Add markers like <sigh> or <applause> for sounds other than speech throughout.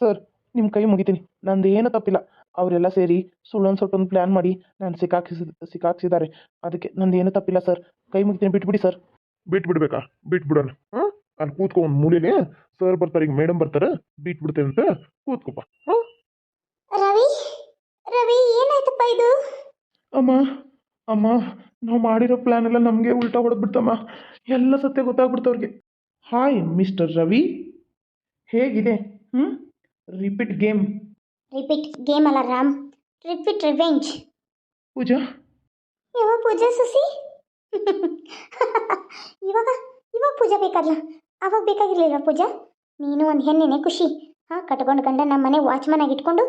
Sir ನಿಮ್ಮ ಕೈ ಮುಗಿತೀನಿ. ನಂದು ಏನು ತಪ್ಪಿಲ್ಲ. ಅವರೆಲ್ಲ ಸೇರಿ ಸುಳ್ಳೊಂದು ಸೊಟ್ಟೊಂದು ಪ್ಲ್ಯಾನ್ ಮಾಡಿ ನಾನು ಸಿಕ್ಕಾಕಿಸಿದ ಸಿಕ್ಕಾಕ್ಸಿದ್ದಾರೆ. ಅದಕ್ಕೆ ನಂದು ಏನು ತಪ್ಪಿಲ್ಲ ಸರ್. ಕೈ ಮುಗಿತೀನಿ. ಬಿಟ್ಬಿಡಿ ಸರ್. ಬಿಟ್ಬಿಡ್ಬೇಕಾ? ಬಿಟ್ಬಿಡೋಣ. ಬಿಟ್ಟು ಬಿಡೋಣ ಹಾಂ ಅಲ್ಲಿ ಕೂತ್ಕೊ ಒಂದು ಮೂಲೆಗೆ ಸರ್ ಬರ್ತಾರೆ ಈಗ ಮೇಡಮ್ ಬರ್ತಾರೆ. ಬಿಟ್ಬಿಡ್ತೇನೆ ಬಿಡ್ತೇವೆ ಅಂತ ಕೂತ್ಕೊಪ್ಪ. ಹಾಂ ರವಿ? ರವಿ ಏನಾಯ್ತಪ್ಪ ಇದು? ಅಮ್ಮ ಅಮ್ಮ ನಾವು ಮಾಡಿರೋ ಪ್ಲ್ಯಾನ್ ಎಲ್ಲ ನಮಗೆ ಉಲ್ಟಾ ಹೊಡೆದ್ಬಿಡ್ತಮ್ಮ. ಎಲ್ಲ ಸತ್ಯ ಗೊತ್ತಾಗ್ಬಿಡ್ತವ್ರಿಗೆ ಹಾಯ್ ಮಿಸ್ಟರ್ ರವಿ. ಹೇಗಿದೆ? ಹ್ಞೂ ರಿಪೀಟ್ ಗೇಮ್ ರಿಪೀಟ್ ಗೇಮ್ ಅಲ್ಲ ರಾಮ್. ರಿಪೀಟ್ ರಿವೆಂಜ್ ಪೂಜಾ? ಯಾವ ಪೂಜಾ ಸುಸಿ? ಇವಾಗ ಇವಾಗ ಪೂಜಾ ಬೇಕಾದ್ಲ? ಅವಾಗ ಬೇಕಾಗಿರ್ಲಿಲ್ಲ ಪೂಜಾ? ನೀನು ಒಂದು ಹೆಣ್ಣಿನೇ ಖುಷಿ. ಹಾಂ ಕಟ್ಕೊಂಡು ಗಂಡ ನಮ್ಮ ಮನೆ ವಾಚ್ಮನ್ ಆಗಿ ಇಟ್ಕೊಂಡು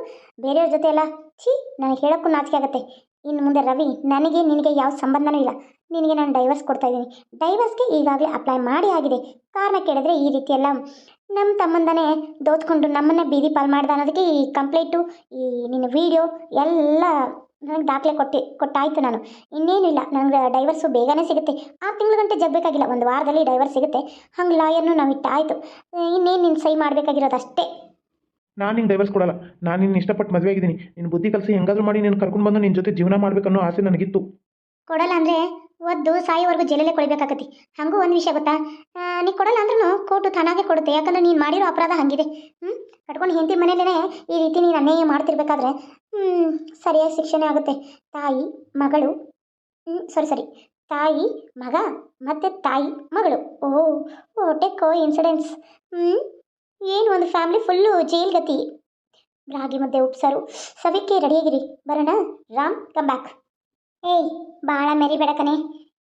ಬೇರೆಯವ್ರ ಜೊತೆ ಎಲ್ಲ ಛೀ ನನಗೆ ಹೇಳೋಕ್ಕೂ ನಾಚಿಕೆ ಆಗುತ್ತೆ. ಇನ್ನು ಮುಂದೆ ರವಿ, ನನಗೆ ನಿನಗೆ ಯಾವ ಸಂಬಂಧನೂ ಇಲ್ಲ. ನಿನಗೆ ನಾನು ಡೈವರ್ಸ್ ಕೊಡ್ತಾ ಇದ್ದೀನಿ. ಡೈವರ್ಸ್ಗೆ ಈಗಾಗಲೇ ಅಪ್ಲೈ ಮಾಡಿ ಆಗಿದೆ. ಕಾರಣ ಕೇಳಿದ್ರೆ ಈ ರೀತಿ ಎಲ್ಲ ನಮ್ಮ ತಮ್ಮಂದನೇ ದೋಚ್ಕೊಂಡು ನಮ್ಮನ್ನೇ ಬೀದಿ ಪಾಲ್ ಮಾಡ್ದ ಅನ್ನೋದಕ್ಕೆ ಈ ಕಂಪ್ಲೇಂಟು ಈ ನಿನ್ನ ವಿಡಿಯೋ ಎಲ್ಲ ನನಗೆ ದಾಖಲೆ ಕೊಟ್ಟು, ಕೊಟ್ಟಾಯಿತು ನಾನು. ಇನ್ನೇನಿಲ್ಲ ನನಗೆ ಡೈವರ್ಸು ಬೇಗನೆ ಸಿಗುತ್ತೆ. ಆರು ತಿಂಗಳ ಗಂಟೆ ಜಗಬೇಕಾಗಿಲ್ಲ, ಒಂದು ವಾರದಲ್ಲಿ ಡೈವರ್ಸ್ ಸಿಗುತ್ತೆ. ಹಂಗೆ ಲಾಯರ್ನು ನಾವು ಇಟ್ಟಾಯಿತು. ಇನ್ನೇನು ನೀನು ಸೈ ಮಾಡಬೇಕಾಗಿರೋದು ಅಷ್ಟೇ. ನಾನು ನಿಂಗೆ ಡೈವರ್ಸ್ ಕೊಡಲ್ಲ. ನಾನು ನಿನ್ನ ಇಷ್ಟಪಟ್ಟು ಮದುವೆ ಆಗಿದ್ದೀನಿ. ನಿನ್ನ ಬುದ್ಧಿ ಕಲಸಿ ಹೆಂಗಾದ್ರೂ ಮಾಡಿ ನೀನು ಕರ್ಕೊಂಡು ಬಂದು ನಿನ್ನ ಜೊತೆ ಜೀವನ ಮಾಡ್ಬೇಕನ್ನೋ ಆಸೆ ನನಗಿತ್ತು. ಕೊಡಲ್ಲ ಅಂದರೆ ಒದ್ದು ಸಾಯಿವರೆಗೂ ಜೈಲಲ್ಲೇ ಕೊಡಬೇಕಾಗತ್ತೆ. ಹಾಗೂ ಒಂದು ವಿಷಯ ಗೊತ್ತಾ? ನೀ ಕೊಡಲ್ಲ ಅಂದ್ರೂ ಕೋರ್ಟು ತಾನಾಗೆ ಕೊಡುತ್ತೆ. ಯಾಕಂದ್ರೆ ನೀನು ಮಾಡಿರೋ ಅಪರಾಧ ಹಂಗಿದೆ. ಹ್ಞೂ ಕಟ್ಕೊಂಡು ಹೆಂಡತಿ ಮನೇಲೇ ಈ ರೀತಿ ನೀನು ಅನ್ಯಾಯ ಮಾಡ್ತಿರ್ಬೇಕಾದ್ರೆ ಹ್ಞೂ ಸರಿಯಾದ ಶಿಕ್ಷಣ ಆಗುತ್ತೆ. ತಾಯಿ, ಮಗಳು ಸರಿ ಸರಿ ತಾಯಿ, ಮಗ ಮತ್ತು ತಾಯಿ, ಮಗಳು. ಓ ಓ ಟೆಕ್ಕೋ ಇನ್ಸಿಡೆನ್ಸ್ ಹ್ಞೂ ಏನು ಒಂದು ಫ್ಯಾಮಿಲಿ ಫುಲ್ಲು ಜೈಲ್ ಗತಿ? ರಾಗಿ ಮುದ್ದೆ ಉಪ್ಸಾರು. ಸವಿಕ್ಕೆ ರೆಡಿಯಾಗಿರಿ ಬರೋಣ. ರಾಮ್ ಕಮ್ ಬ್ಯಾಕ್ ಏಯ್ ಭಾಳ ಮೆರಿಬೇಡ ಕಣೆ.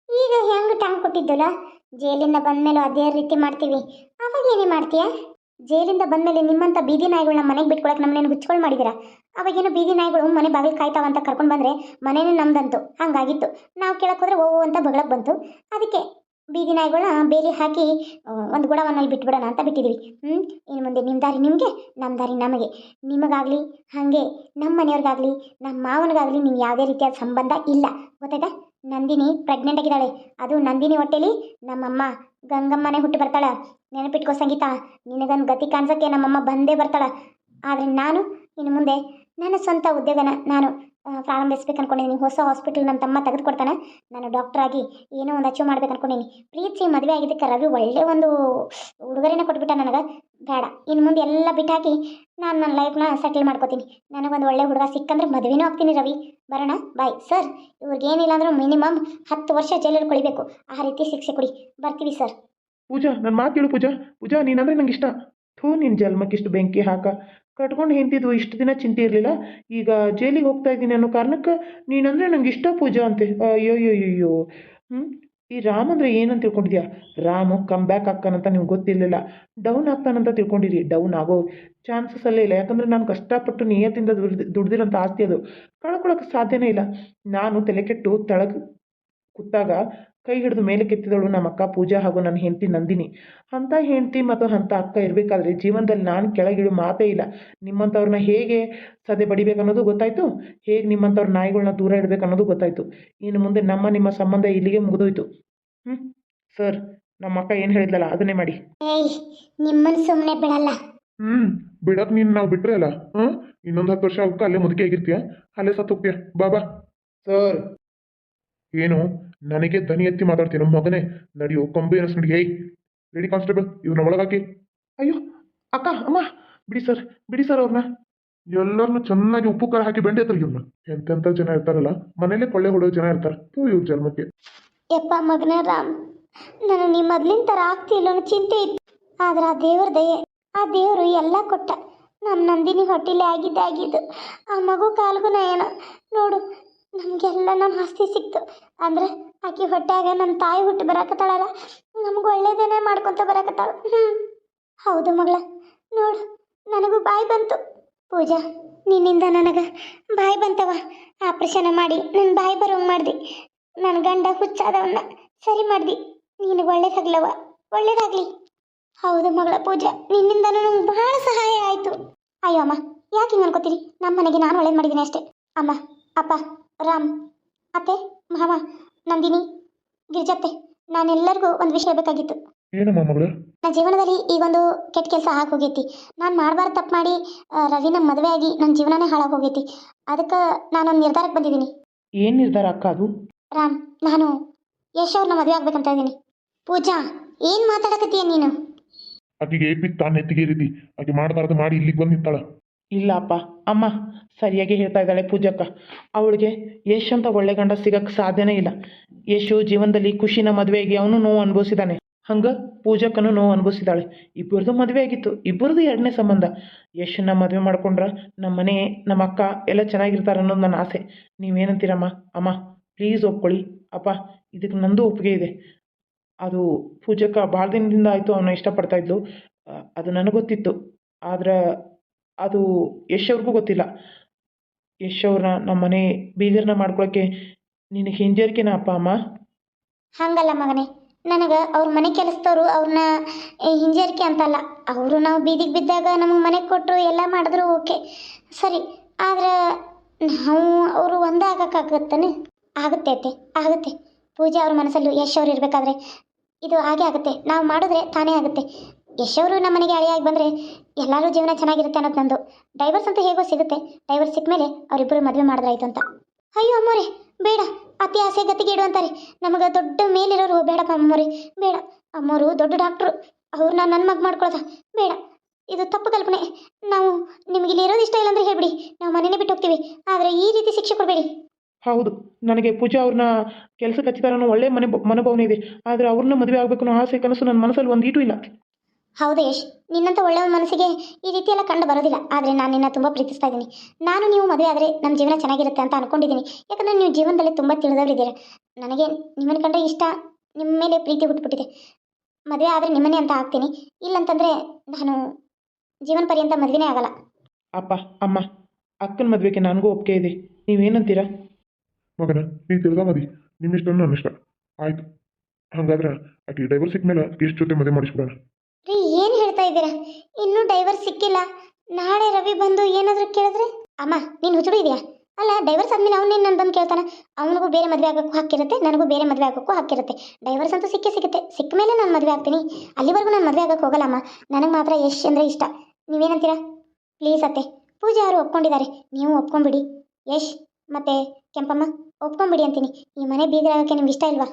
ಈಗ ಹೆಂಗೆ ಟಾಂಗ್ ಕೊಟ್ಟಿದ್ದಲ್ಲ ಜೈಲಿಂದ ಬಂದಮೇಲೆ ಅದೇ ರೀತಿ ಮಾಡ್ತೀವಿ. ಅವಾಗ ಏನೇ ಮಾಡ್ತೀಯಾ? ಜೈಲಿಂದ ಬಂದಮೇಲೆ ನಿಮ್ಮಂಥ ಬೀದಿ ನಾಯಿಗಳನ್ನ ಮನೆಗೆ ಬಿಟ್ಕೊಳಕ್ಕೆ ನಮ್ಮನೇನು ಹುಚ್ಕೊಳ್ ಮಾಡಿದಿರ? ಅವಾಗೇನು ಬೀದಿ ನಾಯಿಗಳು ಮನೆ ಬಾಗಿಲು ಕಾಯ್ತಾವ ಅಂತ ಕರ್ಕೊಂಡು ಬಂದರೆ ಮನೇನೇ ನಮ್ದಂತು. ಹಂಗಾಗಿತ್ತು. ನಾವು ಕೇಳಕ್ಕೆ ಹೋದ್ರೆ ಓ ಅಂತ ಬಗಳಕ್ಕೆ ಬಂತು. ಅದಕ್ಕೆ ಬೀದಿ ನಾಯಿಗಳನ್ನ ಬೇಲಿ ಹಾಕಿ ಒಂದು ಗುಡವನ್ನಲ್ಲಿ ಬಿಟ್ಬಿಡೋಣ ಅಂತ ಬಿಟ್ಟಿದ್ದೀವಿ ಹ್ಞೂ ಇನ್ನು ಮುಂದೆ ನಿಮ್ಮ ದಾರಿ ನಿಮಗೆ ನಮ್ಮ ದಾರಿ ನಮಗೆ. ನಿಮಗಾಗಲಿ, ಹಾಗೆ ನಮ್ಮ ಮನೆಯವ್ರಿಗಾಗಲಿ ನಮ್ಮ ಮಾವನಿಗಾಗಲಿ ನೀವು ಯಾವುದೇ ರೀತಿಯಾದ ಸಂಬಂಧ ಇಲ್ಲ. ಗೊತ್ತಾಯ್ತಾ? ನಂದಿನಿ ಪ್ರೆಗ್ನೆಂಟ್ ಆಗಿದ್ದಾಳೆ. ಅದು ನಂದಿನಿ ಹೊಟ್ಟೆಲಿ ನಮ್ಮಮ್ಮ ಗಂಗಮ್ಮನೆ ಹುಟ್ಟಿ ಬರ್ತಾಳೆ. ನೆನಪಿಟ್ಕೋ ಸಂಗೀತ, ನಿನಗೊಂದು ಗತಿ ಕಾಣಿಸೋಕ್ಕೆ ನಮ್ಮಮ್ಮ ಬಂದೇ ಬರ್ತಾಳೆ. ಆದರೆ ನಾನು ಇನ್ನು ಮುಂದೆ ನನ್ನ ಸ್ವಂತ ಉದ್ಯೋಗನ, ನಾನು ಪ್ರಾರಂಭಿಸ್ಬೇಕು ಅನ್ಕೊಂಡಿದ್ದೀನಿ ಹೊಸ ಹಾಸ್ಪಿಟಲ್ ನನ್ನ ತಮ್ಮ ತೆಗೆದುಕೊಡ್ತಾನೆ. ನಾನು ಡಾಕ್ಟರ್ ಆಗಿ ಏನೋ ಒಂದು ಅಚೀವ್ ಮಾಡ್ಬೇಕು ಅನ್ಕೊಂಡಿನಿ ಪ್ರೀತಿ ಮದುವೆ ಆಗಿದ್ದಕ್ಕೆ ರವಿ ಒಳ್ಳೆ ಒಂದು ಉಡುಗೊರೆನ ಕೊಟ್ಬಿಟ್ಟ ನನಗೆ. ಬೇಡ. ಇನ್ನು ಮುಂದೆ ಎಲ್ಲ ಬಿಟ್ಟಾಕಿ ನಾನು ನನ್ನ ಲೈಫ್ನ ಸೆಟಲ್ ಮಾಡ್ಕೋತೀನಿ. ನನಗೊಂದು ಒಳ್ಳೆ ಹುಡುಗ ಸಿಕ್ಕಂದ್ರೆ ಮದುವೆನೂ ಆಗ್ತೀನಿ ರವಿ. ಬರೋಣ? ಬಾಯ್ ಸರ್ ಇವ್ರಿಗೇನಿಲ್ಲ ಅಂದ್ರೆ ಮಿನಿಮಮ್ ಹತ್ತು ವರ್ಷ ಜೈಲಲ್ಲಿ ಕೊಳಿಬೇಕು. ಆ ರೀತಿ ಶಿಕ್ಷೆ ಕೊಡಿ. ಬರ್ತೀವಿ ಸರ್ ಪೂಜಾ ನನ್ನ ಮಾತು ಕೇಳು ಪೂಜಾ. ಪೂಜಾ, ನೀನಂದ್ರೆ ನಂಗೆ ಇಷ್ಟ. ಥೂ ನಿನ್ನ ಜನ್ಮಕ್ಕಿಷ್ಟು ಬೆಂಕಿ ಹಾಕ. ಕಟ್ಕೊಂಡು ಹಿಂತಿದ್ವು ಇಷ್ಟು ದಿನ ಚಿಂತೆ ಇರಲಿಲ್ಲ. ಈಗ ಜೈಲಿಗೆ ಹೋಗ್ತಾ ಇದ್ದೀನಿ ಅನ್ನೋ ಕಾರಣಕ್ಕೆ ನೀನಂದರೆ ನಂಗೆ ಇಷ್ಟ ಪೂಜಾ ಅಂತೆ. ಅಯ್ಯೋ ಅಯ್ಯೋ ಅಯ್ಯೋ ಈ ರಾಮ್ ಅಂದರೆ ಏನಂತ ತಿಳ್ಕೊಂಡಿದ್ಯಾ? ರಾಮು ಕಮ್ ಬ್ಯಾಕ್ ಆಗ್ತಾನಂತ ನಿಮ್ಗೆ ಗೊತ್ತಿರಲಿಲ್ಲ. ಡೌನ್ ಆಗ್ತಾನಂತ ತಿಳ್ಕೊಂಡಿರಿ. ಡೌನ್ ಆಗೋ ಚಾನ್ಸಸ್ ಅಲ್ಲೇ ಇಲ್ಲ. ಯಾಕಂದರೆ ನಾನು ಕಷ್ಟಪಟ್ಟು ನಿಯತ್ತಿಂದ ದುಡ್ದು, ದುಡ್ದಿರೋಂಥ ಆಸ್ತಿ ಅದು. ಕಳ್ಕೊಳಕ್ಕೆ ಸಾಧ್ಯನೇ ಇಲ್ಲ. ನಾನು ತಲೆ ಕೆಟ್ಟು ತೆಳಗೆ ಕೂತಾಗ ಕೈ ಹಿಡಿದು ಮೇಲೆ ಕೆತ್ತಿದವಳು ನಮ್ಮ ಅಕ್ಕ ಪೂಜಾ ಹಾಗೂ ನನ್ನ ಹೆಂಡತಿ ನಂದಿನಿ. ಅಂತ ಹೆಂಡತಿ ಮತ್ತು ಅಂಥ ಅಕ್ಕ ಇರಬೇಕಾದ್ರೆ ಜೀವನದಲ್ಲಿ ನಾನು ಕೆಳಗಿಳು ಮಾತೇ ಇಲ್ಲ. ನಿಮ್ಮಂಥವ್ರನ್ನ ಹೇಗೆ ಸದೆ ಬಡಿಬೇಕು ಅನ್ನೋದು ಗೊತ್ತಾಯಿತು? ಹೇಗೆ ನಿಮ್ಮಂಥವ್ರ ನಾಯಿಗಳನ್ನ ದೂರ ಇಡಬೇಕು ಅನ್ನೋದು ಗೊತ್ತಾಯಿತು. ಇನ್ನು ಮುಂದೆ ನಮ್ಮ ನಿಮ್ಮ ಸಂಬಂಧ ಇಲ್ಲಿಗೆ ಮುಗಿದೋಯ್ತು. ಹ್ಞೂ ಸರ್ ನಮ್ಮ ಅಕ್ಕ ಏನು ಹೇಳಿದ್ಲಲ್ಲ ಅದನ್ನೇ ಮಾಡಿ. ಏಯ್ ನಿಮ್ಮನ್ನು ಸುಮ್ಮನೆ ಬಿಡಲ್ಲ. ಹ್ಞೂ ಬಿಡಕ್ಕೆ ನೀನು ನಾವು ಬಿಟ್ರೆ ಅಲ್ಲ? ಹಾಂ ಇನ್ನೊಂದು ಹತ್ತು ವರ್ಷ ಆಗಕ್ಕೆ ಅಲ್ಲೇ ಮುದುಕಿ ಆಗಿರ್ತೀಯ? ಅಲ್ಲೇ ಸತ್ತು ಹೋಗ್ತೀಯ ಬಾಬಾ ಸರ್. ಏನು? ನನಗೆ ದನಿ ಎತ್ತಿ ಮಾತಾಡ್ತೀನಿ. ಮಗನೇ, ನಡೆಯೋ ಕೊಂಬೆ ನಡಿ ಏಯ್, ರೆಡಿ ಕಾನ್ಸ್ಟೇಬಲ್ ಇವ್ರನ್ನ ಒಳಗಾಕಿ. ಅಯ್ಯೋ, ಅಕ್ಕ, ಅಮ್ಮ, ಬಿಡಿ ಸರ್ ಬಿಡಿ ಸರ್ ಅವ್ರನ್ನ ಎಲ್ಲರನ್ನು ಚೆನ್ನಾಗಿ ಉಪ್ಪು, ಖಾರ ಹಾಕಿ ಬೆಂಡೆ ಹತ್ರ ಇವ್ರನ್ನ ಎಂತೆಂಥ ಜನ ಇರ್ತಾರಲ್ಲ, ಮನೇಲೆ ಕೊಳ್ಳೆ ಹೊಡೆಯೋ ಜನ ಇರ್ತಾರೆ. ತೂ ಇವ್ರ ಜನ್ಮಕ್ಕೆ. ಯಪ್ಪ ಮಗನ ರಾಮ್, ನಾನು ನಿಮ್ಮ ಮೊದ್ಲಿನ ಥರ ಆಗ್ತಿಲ್ಲ ಚಿಂತೆ ಇತ್ತು. ಆದ್ರೆ ಆ ದೇವ್ರ ದಯೆ, ಆ ದೇವರು ಎಲ್ಲ ಕೊಟ್ಟ. ನಮ್ಮ ನಂದಿನಿ ಹೊಟ್ಟಿಲೆ ಆಗಿದ್ದೆ ಆಗಿದ್ದು. ಆ ಮಗು ಕಾಲ್ಗೂ ಏನೋ ನೋಡು, ನಮಗೆಲ್ಲ ನಮ್ಮ ಆಸ್ತಿ ಸಿಕ್ತು. ಅಂದ್ರೆ ಆಕೆ ಹೊಟ್ಟ್ಯಾಗ ನಮ್ಮ ತಾಯಿ ಹುಟ್ಟಿ ಬರಾಕತ್ತಾಳಲ್ಲ, ನಮ್ಗೆ ಒಳ್ಳೇದೇನೆ ಮಾಡ್ಕೊತ ಬರಾಕತ್ತಾಳ. ಹ್ಞೂ ಹೌದು ಮಗಳ. ನೋಡು, ನನಗೂ ಬಾಯಿ ಬಂತು. ಪೂಜಾ, ನಿನ್ನಿಂದ ನನಗೆ ಬಾಯಿ ಬಂತವ ಆಪ್ರೇಷನ್ ಮಾಡಿ ನನ್ನ ಬಾಯಿ ಬರೋಂಗೆ ಮಾಡ್ದಿ. ನನ್ನ ಗಂಡ ಹುಚ್ಚಾದವನ್ನ ಸರಿ ಮಾಡ್ದಿ. ನಿನಗೆ ಒಳ್ಳೇದಾಗ್ಲವ ಒಳ್ಳೇದಾಗ್ಲಿ. ಹೌದು ಮಗಳ ಪೂಜಾ ನಿನ್ನಿಂದ ನನಗೆ ಬಹಳ ಸಹಾಯ ಆಯಿತು. ಅಯ್ಯೋ ಅಮ್ಮ, ಯಾಕೆ ಹಿಂಗೆ ಅನ್ಕೋತೀರಿ? ನಮ್ಮ ಮನೆಗೆ ನಾನು ಒಳ್ಳೇದು ಮಾಡಿದ್ದೀನಿ ಅಷ್ಟೇ. ಅಮ್ಮ, ಅಪ್ಪ, ರಾಮ್, ಅತ್ತೆ, ಮಾವ ನಂದಿನಿ ಗಿರಿಜತ್ತೆ ನಾನೆಲ್ಲರಿಗೂ ಒಂದು ವಿಷಯ ಬೇಕಾಗಿತ್ತು. ಏನಮ್ಮ ಮಗಳ? ನನ್ನ ಜೀವನದಲ್ಲಿ ಈ ಒಂದು ಕೆಟ್ಟ ಕೆಲಸ ಹೋಗೈತಿ. ನಾನು ಮಾಡಬಾರ್ದು ತಪ್ಪು ಮಾಡಿ ರವಿನ ಮದುವೆ ಆಗಿ ನನ್ನ ಜೀವನನೇ ಹಾಳಾಗಿ ಹೋಗೈತಿ. ಅದಕ್ಕೆ ನಾನೊಂದು ನಿರ್ಧಾರಕ್ಕೆ ಬಂದಿದ್ದೀನಿ. ಏನು ನಿರ್ಧಾರ ಅಕ್ಕ ಅದು? ರಾಮ್ ನಾನು ಯಶ್ ಅವ್ರನ್ನ ಮದುವೆ ಆಗ್ಬೇಕಂತ ಇದ್ದೀನಿ. ಪೂಜಾ ಏನು ಮಾತಾಡಕತ್ತೀಯ ನೀನು? ಆಕಿಗೆ ಏಪಿತ್ ತಾನು ತಿಗೇರಿದಿ ಆಕೆ ಮಾಡಬಾರ್ದು ಮಾಡಿ ಇಲ್ಲಿಗೆ ಬಂದು ನಿಂತಾಳ. ಇಲ್ಲ ಅಪ್ಪ ಅಮ್ಮ, ಸರಿಯಾಗಿ ಹೇಳ್ತಾ ಇದ್ದಾಳೆ ಪೂಜಕ್ಕ. ಅವಳಿಗೆ ಯಶ್ ಅಂತ ಒಳ್ಳೆ ಗಂಡ ಸಿಗಕ್ಕೆ ಸಾಧ್ಯನೇ ಇಲ್ಲ. ಯಶು ಜೀವನದಲ್ಲಿ ಖುಷಿನ ಮದುವೆಗೆ ಅವನು ನೋವು ಅನುಭವಿಸಿದಾನೆ. ಹಂಗೆ ಪೂಜಕ್ಕನು ನೋವು ಅನುಭವಿಸಿದಾಳೆ. ಇಬ್ಬರದು ಮದುವೆ ಆಗಿತ್ತು. ಇಬ್ಬರದು ಎರಡನೇ ಸಂಬಂಧ. ಯಶನ್ನ ಮದುವೆ ಮಾಡ್ಕೊಂಡ್ರೆ ನಮ್ಮ ಮನೆ, ನಮ್ಮ ಅಕ್ಕ ಎಲ್ಲ ಚೆನ್ನಾಗಿರ್ತಾರೆ ಅನ್ನೋದು ನನ್ನ ಆಸೆ. ನೀವೇನಂತೀರಮ್ಮ? ಅಮ್ಮ ಪ್ಲೀಸ್ ಒಪ್ಕೊಳ್ಳಿ. ಅಪ್ಪ, ಇದಕ್ಕೆ ನಂದು ಒಪ್ಪಿಗೆ ಇದೆ. ಅದು ಪೂಜಕ್ಕ ಭಾಳ ದಿನದಿಂದ ಆಯಿತು ಅವನ್ನ ಇಷ್ಟಪಡ್ತಾ ಇದ್ಲು. ಅದು ನನಗೆ ಗೊತ್ತಿತ್ತು. ಆದ್ರೆ ಅದು ಯಶ್ ಅವ್ರಿಗೂ ಗೊತ್ತಿಲ್ಲ. ಯಶ್ ಅವ್ರನ್ನ ನಮ್ಮ ಮನೆ ಬೀಗರನ್ನ ಮಾಡ್ಕೊಳಕ್ಕೆ ನಿನಗೆ ಹಿಂಜರಿಕೆನ ಅಪ್ಪ ಅಮ್ಮ? ಹಂಗಲ್ಲ ಮಗನೇ. ನನಗೆ ಅವ್ರ ಮನೆ ಕೆಲಸದವರು ಅವ್ರನ್ನ ಹಿಂಜರಿಕೆ ಅಂತಲ್ಲ. ಅವರು ನಾವು ಬೀದಿಗೆ ಬಿದ್ದಾಗ ನಮಗೆ ಮನೆ ಕೊಟ್ಟರು ಎಲ್ಲ ಮಾಡಿದ್ರು ಓಕೆ. ಸರಿ, ಆದ್ರೆ ನಾವು ಅವರು ಒಂದೇ ಆಗಕ್ಕಾಗತ್ತಾನೆ? ಆಗುತ್ತೆ ಅತ್ತೆ, ಆಗುತ್ತೆ. ಪೂಜೆ ಅವ್ರ ಮನಸ್ಸಲ್ಲೂ ಯಶ್ ಅವ್ರು ಇರಬೇಕಾದ್ರೆ ಇದು ಹಾಗೆ ಆಗುತ್ತೆ. ನಾವು ಮಾಡಿದ್ರೆ ತಾನೇ ಆಗುತ್ತೆ. ಯಶ್ ಅವರು ನಮ್ಮ ಮನೆಗೆ ಅಳಿಯಾಗಿ ಬಂದರೆ ಎಲ್ಲರೂ ಜೀವನ ಚೆನ್ನಾಗಿರುತ್ತೆ ಅನ್ನೋದು ನಂದು. ಡೈವರ್ಸ್ ಅಂತ ಹೇಗೋ ಸಿಗುತ್ತೆ. ಡೈವರ್ಸ್ ಸಿಕ್ಕ ಮೇಲೆ ಅವರಿಬ್ಬರು ಮದುವೆ ಮಾಡಿದ್ರಾಯ್ತು ಅಂತ. ಅಯ್ಯೋ ಅಮ್ಮೋರೆ, ಬೇಡ. ಅತಿ ಆಸೆ ಗತಿಗೆ ಇಡು ಅಂತಾರೆ ನಮಗೆ ದೊಡ್ಡ ಮೇಲಿರೋರು ಬೇಡಪ್ಪ ಅಮ್ಮೋರೆ. ಬೇಡ. ಅಮ್ಮೋರು ದೊಡ್ಡ ಡಾಕ್ಟ್ರು ಅವ್ರನ್ನ ನನ್ನ ಮಗ ಮಾಡ್ಕೊಳ್ಳೋದ ಬೇಡ. ಇದು ತಪ್ಪು ಕಲ್ಪನೆ. ನಾವು ನಿಮಗೆ ಇಲ್ಲಿ ಇರೋದು ಇಷ್ಟ ಇಲ್ಲ ಅಂದ್ರೆ ಹೇಳ್ಬಿಡಿ. ನಾವು ಮನೇನೆ ಬಿಟ್ಟು ಹೋಗ್ತೀವಿ. ಆದರೆ ಈ ರೀತಿ ಶಿಕ್ಷೆ ಕೊಡಬೇಡಿ. ಹೌದು. ನನಗೆ ಪೂಜಾ ಅವ್ರನ್ನ ಕೆಲಸಕ್ಕೆ ಹಚ್ಚಿದಾರ ಒಳ್ಳೆ ಮನೆ ಮನೋಭಾವನೆ ಇದೆ. ಆದರೆ ಅವ್ರನ್ನ ಮದುವೆ ಆಗಬೇಕು ಅನ್ನೋ ಆಸೆ, ಕನಸು ನನ್ನ ಮನಸ್ಸಲ್ಲಿ ಒಂದು ಇಲ್ಲ. ಹೌದು ಯಶ್ ನಿನ್ನಂಥ ಒಳ್ಳೆಯ ಮನಸ್ಸಿಗೆ ಈ ರೀತಿ ಎಲ್ಲ ಕಂಡು ಬರೋದಿಲ್ಲ. ಆದರೆ ನಾನು ನಿನ್ನ ತುಂಬ ಪ್ರೀತಿಸ್ತಾ ಇದ್ದೀನಿ. ನಾನು ನೀವು ಮದುವೆ ಆದರೆ ನಮ್ಮ ಜೀವನ ಚೆನ್ನಾಗಿರುತ್ತೆ ಅಂತ ಅನ್ಕೊಂಡಿದ್ದೀನಿ. ಯಾಕಂದರೆ ನೀವು ಜೀವನದಲ್ಲಿ ತುಂಬ ತಿಳಿದವರಿದ್ದೀರ. ನನಗೆ ನಿಮ್ಮನ್ನು ಕಂಡ್ರೆ ಇಷ್ಟ ನಿಮ್ಮ ಮೇಲೆ ಪ್ರೀತಿ ಹುಟ್ಟುಬಿಟ್ಟಿದೆ ಮದುವೆ ಆದರೆ ನಿಮ್ಮನ್ನೇ ಅಂತ ಆಗ್ತೀನಿ. ಇಲ್ಲಂತಂದರೆ ನಾನು ಜೀವನ ಪರ್ಯಂತ ಮದುವೆನೇ ಆಗಲ್ಲ. ಅಪ್ಪ ಅಮ್ಮ ಅಕ್ಕನ ಮದುವೆಗೆ ನನಗೂ ಒಪ್ಪಿಗೆ ಇದೆ. ನೀವೇನಂತೀರಾ? ಮಗನ ನೀ ತಿಳಿದ ಮದಿ ನಿಮ್ಮಿಷ್ಟ ನನ್ನ ಇಷ್ಟ ಆಯ್ತು. ಹಂಗಾದ್ರೆ ಆಕೆ ಡೈವರ್ಸ್ ಸಿಕ್ಕ ಮೇಲೆ ಎಷ್ಟು ಜೊತೆ ಮದುವೆ ಮಾಡಿಸ್ಬಿಡೋಣ. ರೀ, ಏನು ಹೇಳ್ತಾ ಇದ್ದೀರಾ? ಇನ್ನೂ ಡೈವರ್ ಸಿಕ್ಕಿಲ್ಲ. ನಾಳೆ ರವಿ ಬಂದು ಏನಾದರೂ ಕೇಳಿದ್ರೆ? ಅಮ್ಮ, ನೀನು ಹುಚ್ಚುಡು ಇದೆಯಾ? ಅಲ್ಲ ಡೈವರ್ಸ್ ಆದ್ಮೇಲೆ ಅವನೇನು ನಾನು ಬಂದು ಕೇಳ್ತಾನೆ? ಅವನಿಗೂ ಬೇರೆ ಮದುವೆ ಆಗೋಕ್ಕೂ ಹಕ್ಕಿರುತ್ತೆ ನನಗೂ ಬೇರೆ ಮದುವೆ ಆಗೋಕ್ಕೂ ಹಕ್ಕಿರುತ್ತೆ ಡೈವರ್ಸ್ ಅಂತೂ ಸಿಕ್ಕೇ ಸಿಗುತ್ತೆ ಸಿಕ್ಕ ಮೇಲೆ ನಾನು ಮದುವೆ ಆಗ್ತೀನಿ. ಅಲ್ಲಿವರೆಗೂ ನಾನು ಮದುವೆ ಆಗೋಕ್ಕೆ ಹೋಗಲ್ಲಮ್ಮ. ನನಗೆ ಮಾತ್ರ ಯಶ್ ಅಂದ್ರೆ ಇಷ್ಟ. ನೀವೇನಂತೀರಾ? ಪ್ಲೀಸ್ ಅತ್ತೆ. ಪೂಜೆ ಅವರು ಒಪ್ಕೊಂಡಿದ್ದಾರೆ. ನೀವು ಒಪ್ಕೊಂಬಿಡಿ. ಯಶ್ ಮತ್ತೆ ಕೆಂಪಮ್ಮ, ಒಪ್ಕೊಂಬಿಡಿ ಅಂತೀನಿ. ಈ ಮನೆ ಬೀಗರಾಗಕ್ಕೆ ನಿಮ್ಗೆ ಇಷ್ಟ ಇಲ್ವಾ?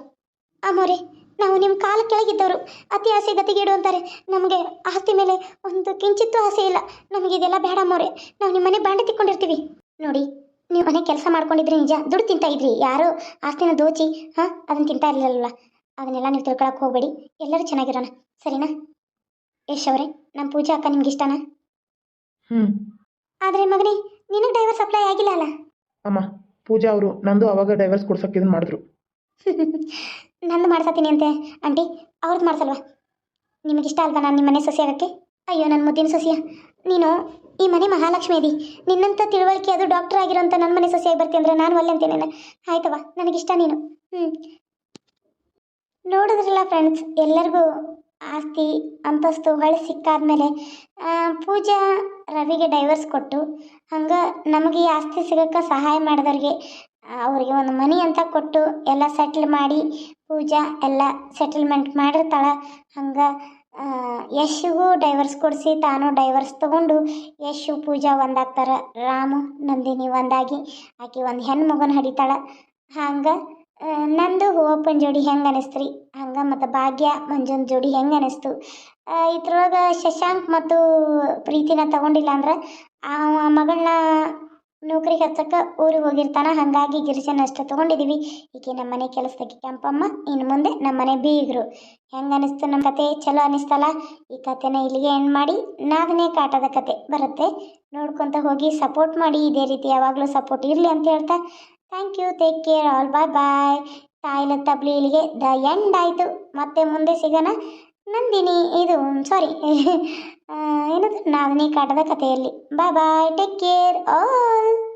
ಅಮ್ಮೋರೆ ನಾವು ನಿಮ್ಮ ಕಾಲ ಕೆಳಗಿದ್ದವರು. ಅತಿ ಆಸೆ ಗತಿಗೇಡು ಅಂತಾರೆ. ನಮಗೆ ಆಸ್ತಿ ಮೇಲೆ ಒಂದು ಕಿಂಚಿತ್ತೂ ಆಸೆ ಇಲ್ಲ. ನಮಗೆ ಇದೆಲ್ಲ ಬೇಡ ಮೋರೆ. ನಾವು ನಿಮ್ಮ ಮನೆ ಬಾಂಡೆ ತಿಕ್ಕೊಂಡಿರ್ತೀವಿ. ನೋಡಿ ನೀವು ಮನೆ ಕೆಲಸ ಮಾಡ್ಕೊಂಡಿದ್ರೆ ನಿಜ. ದುಡ್ಡು ತಿಂತಾ ಇದ್ರಿ. ಯಾರು ಆಸ್ತಿನ ದೋಚಿ ಹಾಂ? ಅದನ್ನ ತಿಂತಾ ಇರಲಿಲ್ಲ ಅದನ್ನೆಲ್ಲ ನೀವು ತಿಳ್ಕೊಳಕ್ಕೆ ಹೋಗಬೇಡಿ. ಎಲ್ಲರೂ ಚೆನ್ನಾಗಿರೋಣ. ಸರಿನಾ? ಯಶ್ ಅವರೇ ನಮ್ಮ ಪೂಜಾ ಅಕ್ಕ ನಿಮ್ಗೆ ಇಷ್ಟನಾ? ಹ್ಞೂ ಆದರೆ ಮಗನೇ ನಿನಗೆ ಡೈವರ್ಸ್ ಅಪ್ಲೈ ಆಗಿಲ್ಲ ಅಲ್ಲ? ಅಮ್ಮ ಪೂಜಾ ಅವರು ನಂದು ಅವಾಗ ಡೈವರ್ಸ್ ಕೊಡ್ಸಕ್ಕೆ ಇದನ್ನ ಮಾಡಿದ್ರು. <laughs> ನಂದು ಮಾಡ್ಸತ್ತೀನಿ ಅಂತೆ. ಆಂಟಿ, ಅವ್ರದ್ದು ಮಾಡ್ಸಲ್ವಾ? ನಿಮಗಿಷ್ಟ ಅಲ್ವಾ ನಾನು ನಿಮ್ಮ ಮನೆ ಸೊಸೆ ಆಗೋಕ್ಕೆ? ಅಯ್ಯೋ ನನ್ನ ಮುದ್ದಿನ ಸೊಸೆಯ. ನೀನು, ಈ ಮನೆ ಮಹಾಲಕ್ಷ್ಮಿ ಇದಿ ನಿನ್ನಂಥ ತಿಳುವಳಿಕೆ ಅದು ಡಾಕ್ಟರ್ ಆಗಿರೋಂಥ ನನ್ನ ಮನೆ ಸೊಸೆಯಾಗಿ ಬರ್ತೀನಿ ಅಂದರೆ ನಾನು ಒಲ್ಲೆ ಅಂತೇನೆ ಆಯ್ತವ ನನಗಿಷ್ಟ ನೀನು. ಹ್ಞೂ ನೋಡಿದ್ರಲ್ಲ ಫ್ರೆಂಡ್ಸ್ ಎಲ್ಲರಿಗೂ ಆಸ್ತಿ, ಅಂತಸ್ತು, ಹೊಳೆ ಸಿಕ್ಕಾದ್ಮೇಲೆ ಪೂಜಾ ರವಿಗೆ ಡೈವರ್ಸ್ ಕೊಟ್ಟು, ಹಂಗೆ ನಮಗೆ ಆಸ್ತಿ ಸಿಗೋಕ್ಕೆ ಸಹಾಯ ಮಾಡಿದವ್ರಿಗೆ, ಅವರಿಗೆ ಒಂದು ಮನಿ ಅಂತ ಕೊಟ್ಟು, ಎಲ್ಲ ಸೆಟ್ಲ್ ಮಾಡಿ ಪೂಜಾ ಎಲ್ಲ ಸೆಟಲ್ಮೆಂಟ್ ಮಾಡಿರ್ತಾಳ. ಹಂಗೆ ಯಶಿಗೂ ಡೈವರ್ಸ್ ಕೊಡಿಸಿ ತಾನು ಡೈವರ್ಸ್ ತಗೊಂಡು ಯಶು ಪೂಜಾ ಒಂದಾಗ್ತಾರೆ. ರಾಮು ನಂದಿನಿ ಒಂದಾಗಿ, ಆಕೆ ಒಂದು ಹೆಣ್ಣು ಮಗನ ಹಡಿತಾಳ. ಹಂಗೆ ನಂದು ಹೂವಪ್ಪನ ಜೋಡಿ ಹೆಂಗೆ ಅನಿಸ್ತ್ರಿ? ಹಂಗೆ ಮತ್ತು ಭಾಗ್ಯ ಮಂಜುನ ಜೋಡಿ ಹೆಂಗೆ ಅನಿಸ್ತು? ಇದ್ರೊಳಗೆ ಶಶಾಂಕ್ ಮತ್ತು ಪ್ರೀತಿನ ತಗೊಂಡಿಲ್ಲ ಅಂದ್ರೆ ಆ ಮಗಳನ್ನ ನೌಕರಿಗೆ ಹಚ್ಚಕ್ಕೆ ಊರಿಗೆ ಹೋಗಿರ್ತಾನ, ಹಾಗಾಗಿ ಗಿರಿಜನ ಅಷ್ಟೇ ತೊಗೊಂಡಿದ್ದೀವಿ ಈಕೆ ನಮ್ಮ ಮನೆ ಕೆಲಸದಾಗಿ ಕೆಂಪಮ್ಮ ಇನ್ನು ಮುಂದೆ ನಮ್ಮ ಮನೆ ಬೀಗರು. ಹೆಂಗೆ ಅನಿಸ್ತು ನಮ್ಮ ಕತೆ? ಚಲೋ ಅನಿಸ್ತಲ್ಲ? ಈ ಕತೆನ ಇಲ್ಲಿಗೆ ಎಂಡ್ ಮಾಡಿ ನಾದನೇ ಕಾಟದ ಕತೆ ಬರುತ್ತೆ. ನೋಡ್ಕೊತ ಹೋಗಿ ಸಪೋರ್ಟ್ ಮಾಡಿ, ಇದೇ ರೀತಿ ಯಾವಾಗಲೂ ಸಪೋರ್ಟ್ ಇರಲಿ ಅಂತ ಹೇಳ್ತಾ. Thank you take care all bye bye ತಾಯಿಲ ತಬ್ಲಿ ಇಲ್ಲಿಗೆ ದ ಎಂಡ್ ಆಯಿತು. ಮತ್ತೆ ಮುಂದೆ ಸಿಗೋಣ. ನಂದಿನಿ, ಇದು ಸಾರಿ <laughs> ಏನದು? ನಾದನೇ ಕಾಟದ ಕಥೆಯಲ್ಲಿ. Bye bye take care all